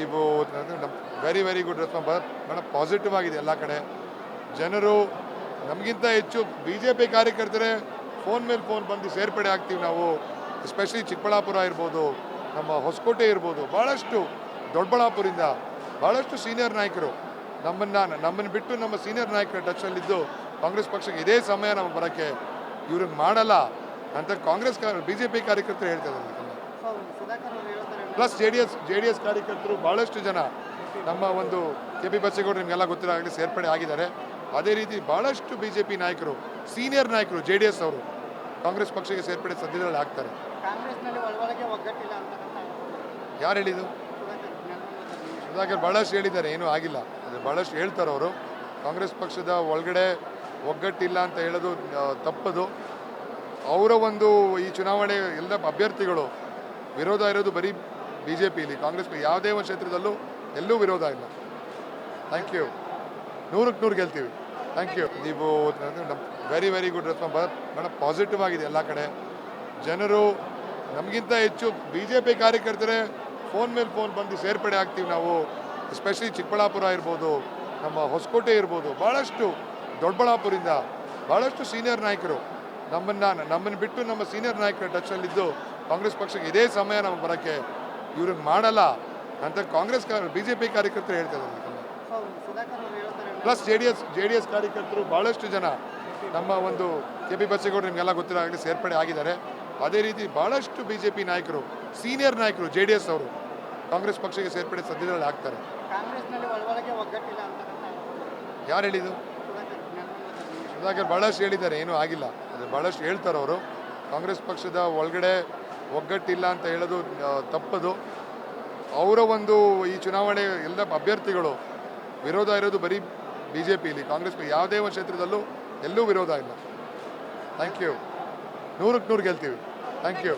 ನೀವು very very good response ಬಹಳ positive ಆಗಿದೆ ಎಲ್ಲ ಕಡೆ. ಜನರು ನಮಗಿಂತ ಹೆಚ್ಚು ಬಿ ಜೆ ಪಿ ಕಾರ್ಯಕರ್ತರೇ ಫೋನ್ ಮೇಲೆ ಫೋನ್ ಬಂದು ಸೇರ್ಪಡೆ ಆಗ್ತೀವಿ ನಾವು. ಎಸ್ಪೆಷಲಿ ಚಿಕ್ಕಬಳ್ಳಾಪುರ ಇರ್ಬೋದು, ನಮ್ಮ ಹೊಸಕೋಟೆ ಇರ್ಬೋದು ಭಾಳಷ್ಟು ದೊಡ್ಡಬಳ್ಳಾಪುರಿಂದ ಭಾಳಷ್ಟು ಸೀನಿಯರ್ ನಾಯಕರು ನಮ್ಮನ್ನು ನಮ್ಮನ್ನು ಬಿಟ್ಟು ನಮ್ಮ ಸೀನಿಯರ್ ನಾಯಕರ ಟಚಲ್ಲಿದ್ದು ಕಾಂಗ್ರೆಸ್ ಪಕ್ಷಕ್ಕೆ ಇದೇ ಸಮಯ ನಮಗೆ ಬರೋಕ್ಕೆ ಇವ್ರಿಗೆ ಮಾಡಲ್ಲ ಅಂತ ಕಾಂಗ್ರೆಸ್ ಬಿ ಜೆ ಪಿ ಕಾರ್ಯಕರ್ತರು ಹೇಳ್ತಾ plus J D S J D S ಕಾರ್ಯಕರ್ತರು ಭಾಳಷ್ಟು ಜನ ನಮ್ಮ ಒಂದು ಕೆ ಪಿ ಬಸ್ಸೇಗೌಡರು ನಿಮಗೆಲ್ಲ ಗೊತ್ತಿರೋ ಸೇರ್ಪಡೆ ಆಗಿದ್ದಾರೆ. ಅದೇ ರೀತಿ ಭಾಳಷ್ಟು ಬಿ ಜೆ ಪಿ ನಾಯಕರು ಸೀನಿಯರ್ ನಾಯಕರು ಜೆ ಡಿ ಎಸ್ ಅವರು ಕಾಂಗ್ರೆಸ್ ಪಕ್ಷಕ್ಕೆ ಸೇರ್ಪಡೆ ಸದ್ಯದಲ್ಲಿ ಆಗ್ತಾರೆ. ಯಾರು ಹೇಳಿದ್ದು? ಸುಧಾಕರ್ ಬಹಳಷ್ಟು ಭಾಳಷ್ಟು ಹೇಳಿದ್ದಾರೆ ಏನೂ ಆಗಿಲ್ಲ. ಅದು ಭಾಳಷ್ಟು ಹೇಳ್ತಾರೆ ಅವರು. ಕಾಂಗ್ರೆಸ್ ಪಕ್ಷದ ಒಳಗಡೆ ಒಗ್ಗಟ್ಟಿಲ್ಲ ಅಂತ ಹೇಳೋದು ತಪ್ಪದು. ಅವರ ಒಂದು ಈ ಚುನಾವಣೆ ಎಲ್ಲ ಅಭ್ಯರ್ಥಿಗಳು ವಿರೋಧ ಇರೋದು ಬರೀ ಬಿ ಜೆ ಪಿಲಿ ಕಾಂಗ್ರೆಸ್ ಯಾವುದೇ ಒಂದು ಕ್ಷೇತ್ರದಲ್ಲೂ ಎಲ್ಲೂ ವಿರೋಧ ಇಲ್ಲ. ಥ್ಯಾಂಕ್ ಯು ನೂರಕ್ಕೆ ನೂರು ಗೆಲ್ತೀವಿ. ಥ್ಯಾಂಕ್ ಯು ನೀವು ವೆರಿ ವೆರಿ ಗುಡ್ ರೆಸ್ಪಾನ್ಸ್ ಬಹಳ ಪಾಸಿಟಿವ್ ಆಗಿದೆ ಎಲ್ಲ ಕಡೆ. ಜನರು ನಮಗಿಂತ ಹೆಚ್ಚು ಬಿ ಜೆ ಪಿ ಕಾರ್ಯಕರ್ತರೇ ಫೋನ್ ಮೇಲೆ ಫೋನ್ ಬಂದು ಸೇರ್ಪಡೆ ಆಗ್ತೀವಿ ನಾವು. ಎಸ್ಪೆಷಲಿ ಚಿಕ್ಕಬಳ್ಳಾಪುರ ಇರ್ಬೋದು, ನಮ್ಮ ಹೊಸಕೋಟೆ ಇರ್ಬೋದು ಭಾಳಷ್ಟು ದೊಡ್ಡಬಳ್ಳಾಪುರಿಂದ ಭಾಳಷ್ಟು ಸೀನಿಯರ್ ನಾಯಕರು. ನಮ್ಮನ್ನು ನಮ್ಮನ್ನು ಬಿಟ್ಟು ನಮ್ಮ ಸೀನಿಯರ್ ನಾಯಕರ ಟಚಲ್ಲಿದ್ದು ಕಾಂಗ್ರೆಸ್ ಪಕ್ಷಕ್ಕೆ ಇದೇ ಸಮಯ ನಮಗೆ ಬರೋಕ್ಕೆ ಇವ್ರಿಗೆ ಮಾಡಲ್ಲ ಅಂತ ಕಾಂಗ್ರೆಸ್ ಬಿ ಜೆ ಪಿ ಕಾರ್ಯಕರ್ತರು ಹೇಳ್ತಾ ಇದ್ದಾರೆ plus J D S J D S ಕಾರ್ಯಕರ್ತರು ಭಾಳಷ್ಟು ಜನ ನಮ್ಮ ಒಂದು ಕೆ ಪಿ ಬಸ್ಸೇಗೌಡರು ನಿಮಗೆಲ್ಲ ಗೊತ್ತಿರೋ ಸೇರ್ಪಡೆ ಆಗಿದ್ದಾರೆ. ಅದೇ ರೀತಿ ಭಾಳಷ್ಟು ಬಿ ಜೆ ಪಿ ನಾಯಕರು ಸೀನಿಯರ್ ನಾಯಕರು ಜೆ ಡಿ ಎಸ್ ಅವರು ಕಾಂಗ್ರೆಸ್ ಪಕ್ಷಕ್ಕೆ ಸೇರ್ಪಡೆ ಸದ್ಯದಲ್ಲಿ ಆಗ್ತಾರೆ. ಯಾರು ಹೇಳಿದ್ದು? ಸುಧಾಕರ್ ಬಹಳಷ್ಟು ಭಾಳಷ್ಟು ಹೇಳಿದ್ದಾರೆ ಏನೂ ಆಗಿಲ್ಲ. ಭಾಳಷ್ಟು ಹೇಳ್ತಾರೆ ಅವರು. ಕಾಂಗ್ರೆಸ್ ಪಕ್ಷದ ಒಳಗಡೆ ಒಗ್ಗಟ್ಟಿಲ್ಲ ಅಂತ ಹೇಳೋದು ತಪ್ಪದು. ಅವರ ಒಂದು ಈ ಚುನಾವಣೆ ಎಲ್ಲ ಅಭ್ಯರ್ಥಿಗಳು ವಿರೋಧ ಇರೋದು ಬರೀ ಬಿ ಜೆ ಪಿಲಿ ಕಾಂಗ್ರೆಸ್ ಯಾವುದೇ ಒಂದು ಕ್ಷೇತ್ರದಲ್ಲೂ ಎಲ್ಲೂ ವಿರೋಧ ಇಲ್ಲ. ಥ್ಯಾಂಕ್ ಯು ನೂರಕ್ಕೆ ನೂರು ಗೆಲ್ತೀವಿ. Thank you